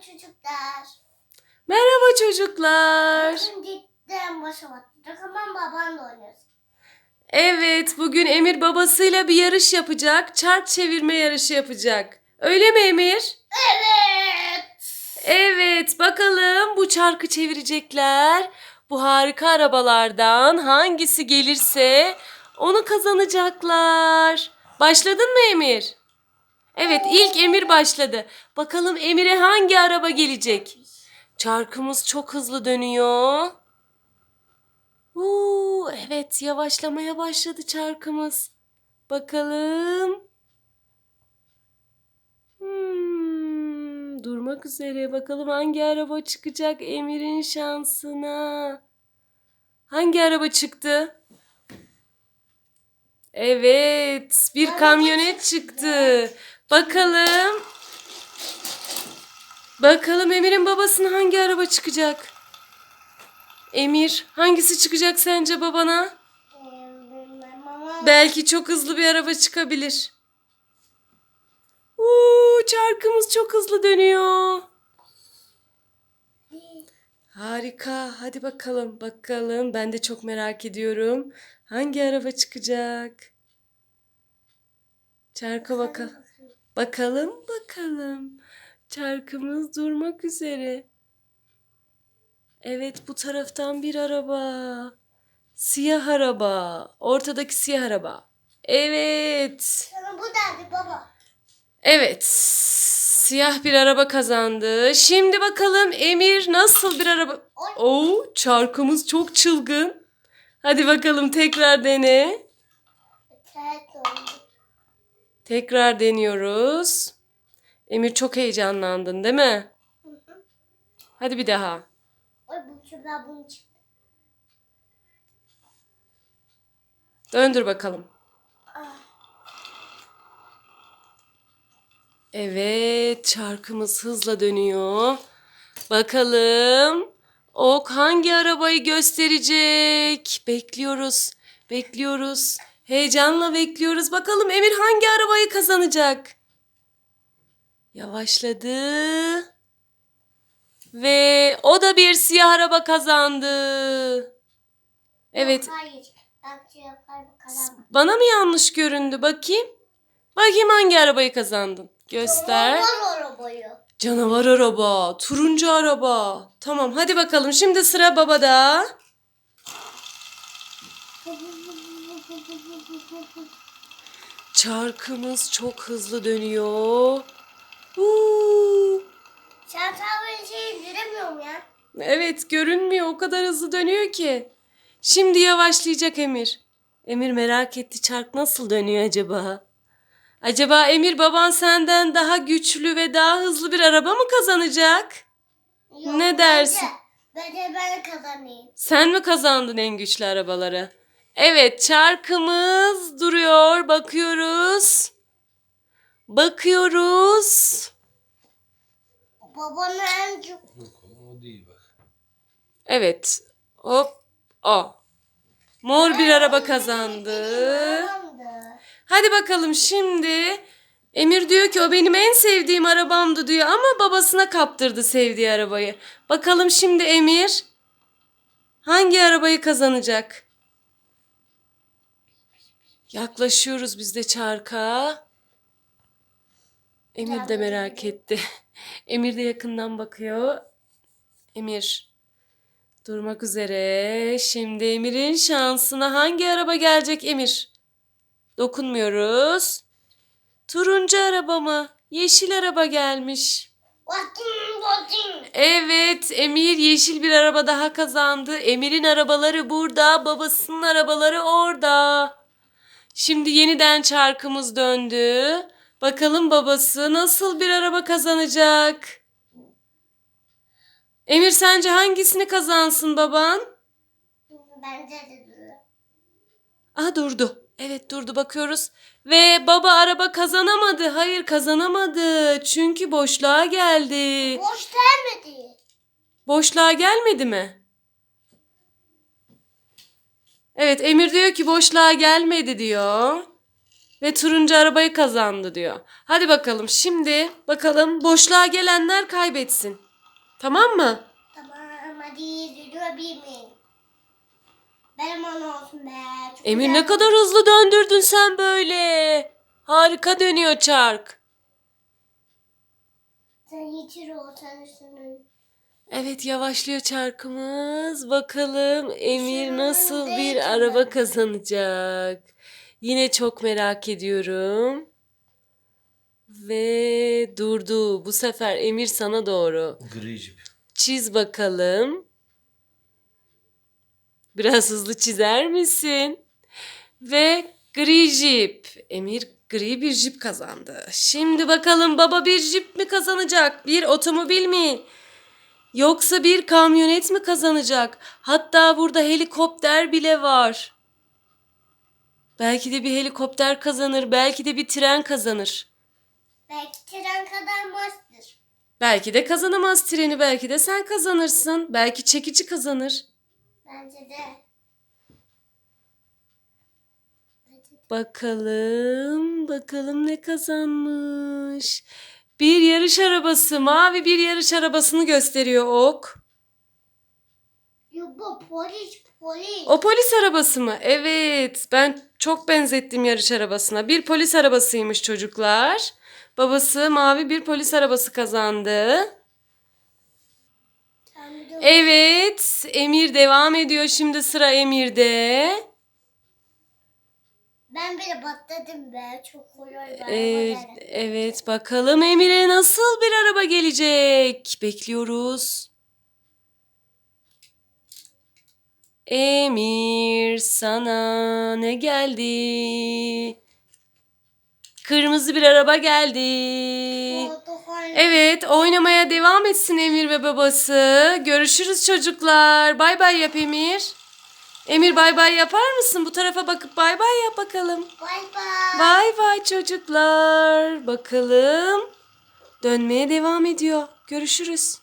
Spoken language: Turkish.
çocuklar. Merhaba çocuklar. Bugün cidden başlamadık ama babanla oynuyoruz. Evet, bugün Emir babasıyla bir yarış yapacak. Çark çevirme yarışı yapacak. Öyle mi Emir? Evet. Evet, bakalım bu çarkı çevirecekler. Bu harika arabalardan hangisi gelirse onu kazanacaklar. Başladın mı Emir? Evet, ilk Emir başladı. Bakalım Emir'e hangi araba gelecek? Çarkımız çok hızlı dönüyor. Uuu, evet yavaşlamaya başladı çarkımız. Bakalım. Hmm, durmak üzere. Bakalım hangi araba çıkacak Emir'in şansına. Hangi araba çıktı? Evet, bir kamyonet çıktı. Bakalım. Bakalım Emir'in babasına hangi araba çıkacak? Emir, hangisi çıkacak sence babana? Belki çok hızlı bir araba çıkabilir. Uuu, çarkımız çok hızlı dönüyor. Harika. Hadi bakalım, bakalım. Ben de çok merak ediyorum. Hangi araba çıkacak? Çarka bakalım. Bakalım, bakalım. Çarkımız durmak üzere. Evet, bu taraftan bir araba. Siyah araba. Ortadaki siyah araba. Evet. sana bu derdi baba. Evet. Siyah bir araba kazandı. Şimdi bakalım Emir nasıl bir araba... Oo, çarkımız çok çılgın. Hadi bakalım tekrar dene. Oldu. Tekrar deniyoruz. Emir çok heyecanlandın değil mi? Hadi bir daha. Oy bu şurada bunu çıktı. Döndür bakalım. Ah, Evet, çarkımız hızla dönüyor. Bakalım Ok hangi arabayı gösterecek? Bekliyoruz, bekliyoruz. Heyecanla bekliyoruz. Bakalım Emir hangi arabayı kazanacak? Yavaşladı. Ve o da bir siyah araba kazandı. Evet, hayır. Bana mı yanlış göründü? Bakayım. Bakayım hangi arabayı kazandın? Göster. Var arabayı. Canavar araba, turuncu araba. Tamam hadi bakalım şimdi sıra babada. Çarkımız çok hızlı dönüyor. Uuu. Sen tabii şey giremiyorum ya. Evet görünmüyor o kadar hızlı dönüyor ki. Şimdi yavaşlayacak Emir. Emir merak etti çark nasıl dönüyor acaba? Acaba Emir baban senden daha güçlü ve daha hızlı bir araba mı kazanacak? Yok, Ne dersin? Bence, bence ben kazanayım. Sen mi kazandın en güçlü arabaları? Evet, çarkımız duruyor. Bakıyoruz. Bakıyoruz. Babanın en çok Yok o, o değil bak. Evet. Hop. O. Mor bir araba kazandı. Hadi bakalım şimdi. Emir diyor ki o benim en sevdiğim arabamdı diyor ama babasına kaptırdı sevdiği arabayı. Bakalım şimdi Emir hangi arabayı kazanacak? Yaklaşıyoruz biz de çarka. Emir de merak etti. Emir de yakından bakıyor. Emir durmak üzere. Şimdi Emir'in şansına hangi araba gelecek Emir? Dokunmuyoruz. Turuncu araba mı? Yeşil araba gelmiş. Evet, Emir yeşil bir araba daha kazandı. Emir'in arabaları burada, babasının arabaları orada. Şimdi yeniden çarkımız döndü. Bakalım babası nasıl bir araba kazanacak? Emir sence hangisini kazansın baban? Bence de duruyor. Aa durdu. Evet durdu bakıyoruz. Ve baba araba kazanamadı. Hayır kazanamadı. Çünkü boşluğa geldi. Boş gelmedi. Boşluğa gelmedi mi? Evet Emir diyor ki boşluğa gelmedi diyor. Ve turuncu arabayı kazandı diyor. Hadi bakalım şimdi bakalım boşluğa gelenler kaybetsin. Tamam mı? Tamam hadi yürüyor bilmeyin. Benim onu olsun be. Çok Emir güzel. ne kadar hızlı döndürdün sen böyle. Harika dönüyor çark. Sen yitir ol sanırsın. Evet yavaşlıyor çarkımız. Bakalım Emir nasıl bir araba kazanacak. Yine çok merak ediyorum. Ve durdu. Bu sefer Emir sana doğru. Gri jip. Çiz bakalım. Biraz hızlı çizer misin? Ve gri jip. Emir gri bir jip kazandı. Şimdi bakalım baba bir jip mi kazanacak? Bir otomobil mi? Yoksa bir kamyonet mi kazanacak? Hatta burada helikopter bile var. Belki de bir helikopter kazanır, belki de bir tren kazanır. Belki tren kazanmazdır. Belki de kazanamaz treni, belki de sen kazanırsın. Belki çekici kazanır. Bence de. Bakalım, bakalım ne kazanmış. Bir yarış arabası, mavi bir yarış arabasını gösteriyor ok. Bu polis polis. O polis arabası mı? Evet, ben çok benzettim yarış arabasına. Bir polis arabasıymış çocuklar. Babası mavi bir polis arabası kazandı. Evet, Emir devam ediyor. Şimdi sıra Emir'de. Ben bile patladım be. Çok kolay bir araba Evet, bakalım Emir'e nasıl bir araba gelecek? Bekliyoruz. Emir sana ne geldi? Kırmızı bir araba geldi. Evet, oynamaya devam etsin Emir ve babası. Görüşürüz çocuklar. Bay bay yap Emir. Emir bay bay yapar mısın? Bu tarafa bakıp bay bay yap bakalım. Bay bay. Bay bay çocuklar. Bakalım. Dönmeye devam ediyor. Görüşürüz.